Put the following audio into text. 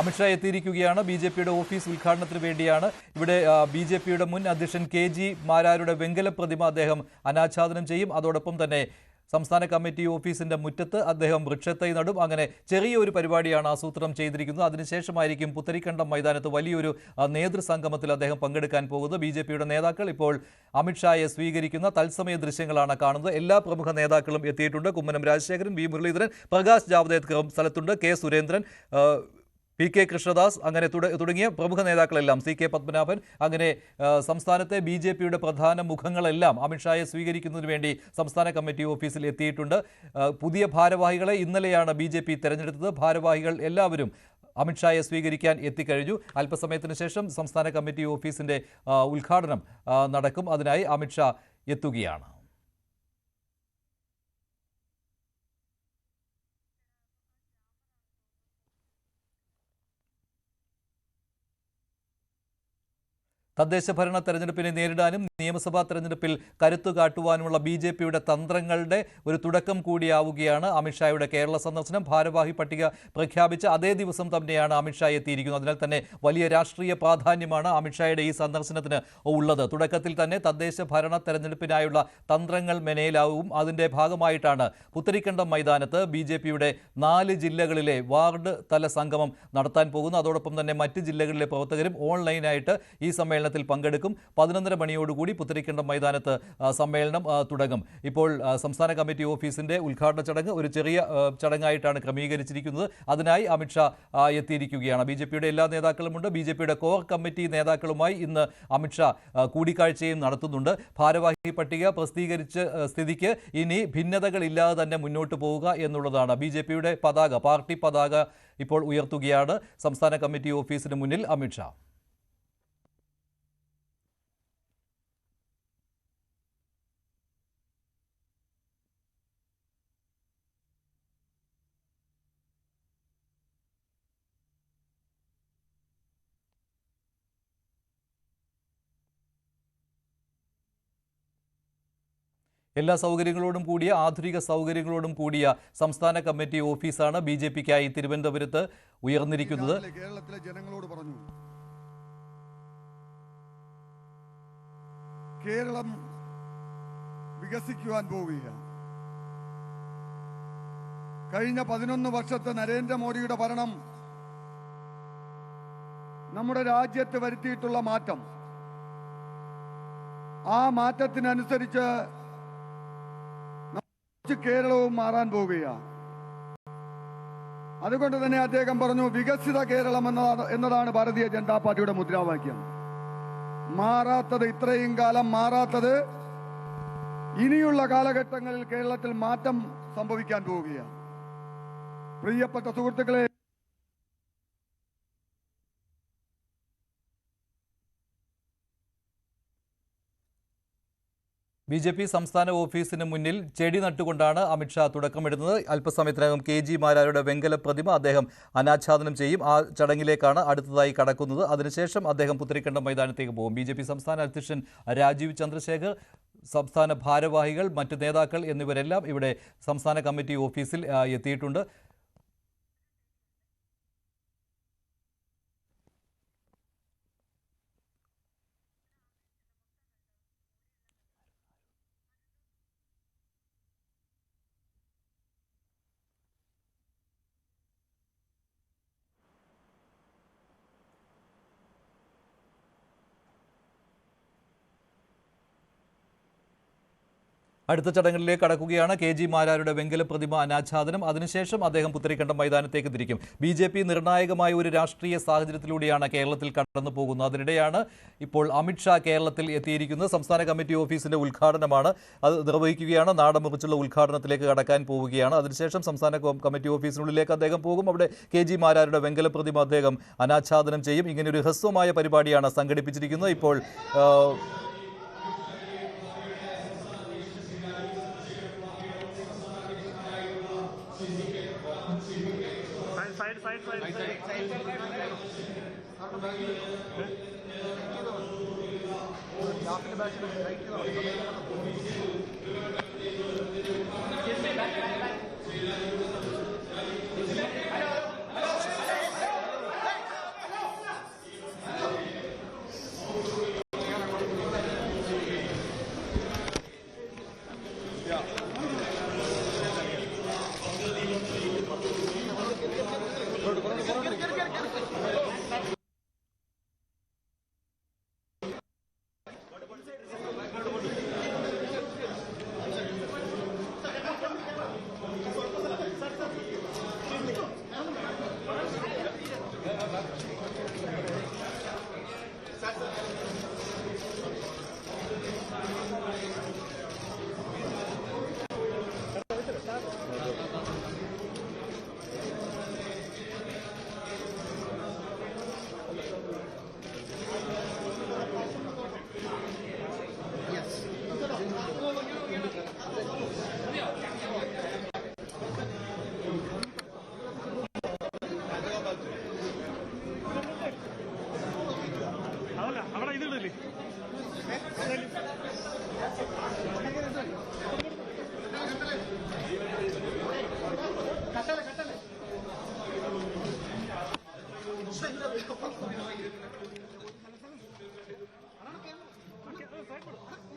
അമിത്ഷാ എത്തിയിരിക്കുകയാണ്. B J പിയുടെ office ഉദ്ഘാടനത്തിന് വേണ്ടിയാണ്. ഇവിടെ ബി ജെ പിയുടെ മുൻ അധ്യക്ഷൻ കെ ജി മാരാരുടെ വെങ്കല പ്രതിമ അദ്ദേഹം അനാച്ഛാദനം ചെയ്യും. അതോടൊപ്പം തന്നെ സംസ്ഥാന കമ്മിറ്റി ഓഫീസിന്റെ മുറ്റത്ത് അദ്ദേഹം വൃക്ഷത്തൈ നടും. അങ്ങനെ ചെറിയൊരു പരിപാടിയാണ് ആസൂത്രണം ചെയ്തിരിക്കുന്നത്. അതിനുശേഷമായിരിക്കും പുത്തരിക്കണ്ടം മൈതാനത്ത് വലിയൊരു നേതൃസംഗമത്തിൽ അദ്ദേഹം പങ്കെടുക്കാൻ പോകുന്നത്. ബി നേതാക്കൾ ഇപ്പോൾ അമിത്ഷായെ സ്വീകരിക്കുന്ന തത്സമയ ദൃശ്യങ്ങളാണ് കാണുന്നത്. എല്ലാ പ്രമുഖ നേതാക്കളും എത്തിയിട്ടുണ്ട്. കുമ്മനം രാജശേഖരൻ വി മുരളീധരൻ പ്രകാശ് ജാവ്ദേക്കറും സ്ഥലത്തുണ്ട്. K Surendran P K Krishnadas അങ്ങനെ തുട- തുടങ്ങിയ പ്രമുഖ നേതാക്കളെല്ലാം സി കെ പത്മനാഭൻ അങ്ങനെ സംസ്ഥാനത്തെ ബി ജെ പിയുടെ പ്രധാന മുഖങ്ങളെല്ലാം അമിത്ഷായെ സ്വീകരിക്കുന്നതിന് വേണ്ടി സംസ്ഥാന കമ്മിറ്റി ഓഫീസിൽ എത്തിയിട്ടുണ്ട്. പുതിയ ഭാരവാഹികളെ ഇന്നലെയാണ് ബി ജെ പി തെരഞ്ഞെടുത്തത്. ഭാരവാഹികൾ എല്ലാവരും അമിത്ഷായെ സ്വീകരിക്കാൻ എത്തിക്കഴിഞ്ഞു. അല്പസമയത്തിന് ശേഷം സംസ്ഥാന കമ്മിറ്റി ഓഫീസിന്റെ ഉദ്ഘാടനം നടക്കും. അതിനായി അമിത്ഷാ എത്തുകയാണ്. തദ്ദേശ ഭരണ തെരഞ്ഞെടുപ്പിനെ നേരിടാനും നിയമസഭാ തെരഞ്ഞെടുപ്പിൽ കരുത്തു കാട്ടുവാനുമുള്ള ബി ജെ പിയുടെ തന്ത്രങ്ങളുടെ ഒരു തുടക്കം കൂടിയാവുകയാണ് അമിത്ഷായുടെ കേരള സന്ദർശനം. ഭാരവാഹി പട്ടിക പ്രഖ്യാപിച്ച അതേ ദിവസം തന്നെയാണ് അമിത്ഷാ എത്തിയിരിക്കുന്നത്. അതിനാൽ തന്നെ വലിയ രാഷ്ട്രീയ പ്രാധാന്യമാണ് അമിത്ഷായുടെ ഈ സന്ദർശനത്തിന് ഉള്ളത്. തുടക്കത്തിൽ തന്നെ തദ്ദേശ ഭരണ തെരഞ്ഞെടുപ്പിനായുള്ള തന്ത്രങ്ങൾ മെനയിലാവും. അതിന്റെ ഭാഗമായിട്ടാണ് പുത്തരിക്കണ്ടം മൈതാനത്ത് ബി ജെ പിയുടെ നാല് ജില്ലകളിലെ വാർഡ് തല സംഗമം നടത്താൻ പോകുന്നു അതോടൊപ്പം തന്നെ മറ്റ് ജില്ലകളിലെ പ്രവർത്തകരും ഓൺലൈനായിട്ട് ഈ സമ്മേളനത്തിൽ പങ്കെടുക്കും. പതിനൊന്നര മണിയോടുകൂടി പുത്തരിക്കണ്ടം മൈതാനത്ത് സമ്മേളനം തുടങ്ങും. ഇപ്പോൾ സംസ്ഥാന കമ്മിറ്റി ഓഫീസിന്റെ ഉദ്ഘാടന ചടങ്ങ് ഒരു ചെറിയ ചടങ്ങായിട്ടാണ് ക്രമീകരിച്ചിരിക്കുന്നത്. അതിനായി അമിത്ഷാ എത്തിയിരിക്കുകയാണ്. ബി എല്ലാ നേതാക്കളുമുണ്ട് ബി കോർ കമ്മിറ്റി നേതാക്കളുമായി ഇന്ന് അമിത്ഷാ കൂടിക്കാഴ്ചയും നടത്തുന്നുണ്ട്. ഭാരവാഹി പട്ടിക പ്രസിദ്ധീകരിച്ച സ്ഥിതിക്ക് ഇനി ഭിന്നതകളില്ലാതെ തന്നെ മുന്നോട്ട് പോവുക എന്നുള്ളതാണ് ബി പതാക. പാർട്ടി പതാക ഇപ്പോൾ ഉയർത്തുകയാണ് സംസ്ഥാന കമ്മിറ്റി ഓഫീസിന് മുന്നിൽ അമിത്ഷാ എല്ലാ സൗകര്യങ്ങളോടും കൂടിയ ആധുനിക സൗകര്യങ്ങളോടും കൂടിയ സംസ്ഥാന കമ്മിറ്റി ഓഫീസാണ് ബി ജെ പിക്കായി തിരുവനന്തപുരത്ത് ഉയർന്നിരിക്കുന്നത്. കേരളത്തിലെ ജനങ്ങളോട് പറഞ്ഞു. കേരളം വികസിക്കുവാൻ പോവുകയാണ്. കഴിഞ്ഞ പതിനൊന്ന് വർഷത്തെ നരേന്ദ്രമോദിയുടെ ഭരണം നമ്മുടെ രാജ്യത്ത് വരുത്തിയിട്ടുള്ള മാറ്റം. ആ മാറ്റത്തിനനുസരിച്ച് കേരളവും മാറാൻ പോവുകയാണ്. അതുകൊണ്ട് തന്നെ അദ്ദേഹം പറഞ്ഞു വികസിത കേരളം എന്നതാണ് എന്നതാണ് ഭാരതീയ ജനതാ പാർട്ടിയുടെ മുദ്രാവാക്യം. മാറാത്തത് ഇത്രയും കാലം മാറാത്തത് ഇനിയുള്ള കാലഘട്ടങ്ങളിൽ കേരളത്തിൽ മാറ്റം സംഭവിക്കാൻ പോവുകയാണ്. പ്രിയപ്പെട്ട സുഹൃത്തുക്കളെ ബി ജെ പി സംസ്ഥാന ഓഫീസിന് മുന്നിൽ ചെടി നട്ടുകൊണ്ടാണ് അമിത്ഷാ തുടക്കമിടുന്നത്. അല്പസമയത്തിനകം കെ ജി മാരാരുടെ വെങ്കല പ്രതിമ അദ്ദേഹം അനാച്ഛാദനം ചെയ്യും. ആ ചടങ്ങിലേക്കാണ് അടുത്തതായി കടക്കുന്നത്. അതിനുശേഷം അദ്ദേഹം പുത്തരിക്കണ്ടം മൈതാനത്തേക്ക് പോകും. ബി ജെ പി സംസ്ഥാന അധ്യക്ഷൻ രാജീവ് ചന്ദ്രശേഖർ സംസ്ഥാന ഭാരവാഹികൾ മറ്റ് നേതാക്കൾ എന്നിവരെല്ലാം ഇവിടെ സംസ്ഥാന കമ്മിറ്റി ഓഫീസിൽ എത്തിയിട്ടുണ്ട്. അടുത്ത ചടങ്ങിലേക്ക് കടക്കുകയാണ് കെ ജി മാരാരുടെ വെങ്കല പ്രതിമ അനാച്ഛാദനം. അതിനുശേഷം അദ്ദേഹം പുത്തരിക്കണ്ടം മൈതാനത്തേക്ക് തിരിക്കും. ബി ജെ പി നിർണായകമായ ഒരു രാഷ്ട്രീയ സാഹചര്യത്തിലൂടെയാണ് കേരളത്തിൽ കടന്നു പോകുന്നത്. അതിനിടെയാണ് ഇപ്പോൾ അമിത്ഷാ കേരളത്തിൽ എത്തിയിരിക്കുന്നത്. സംസ്ഥാന കമ്മിറ്റി ഓഫീസിന്റെ ഉദ്ഘാടനമാണ് അത് നിർവഹിക്കുകയാണ്. നാടൻ മുറിച്ചുള്ള ഉദ്ഘാടനത്തിലേക്ക് കടക്കാൻ പോവുകയാണ്. അതിനുശേഷം സംസ്ഥാന കമ്മിറ്റി ഓഫീസിനുള്ളിലേക്ക് അദ്ദേഹം പോകും. അവിടെ കെ ജി മാരാരുടെ വെങ്കല പ്രതിമ അദ്ദേഹം അനാച്ഛാദനം ചെയ്യും. ഇങ്ങനെ ഒരു ഹ്രസ്വമായ പരിപാടിയാണ് സംഘടിപ്പിച്ചിരിക്കുന്നത്. ഇപ്പോൾ side, side, side. Right side. Side, side, side. Right. Back, back, back. get, get, get, get. Okay, okay, okay.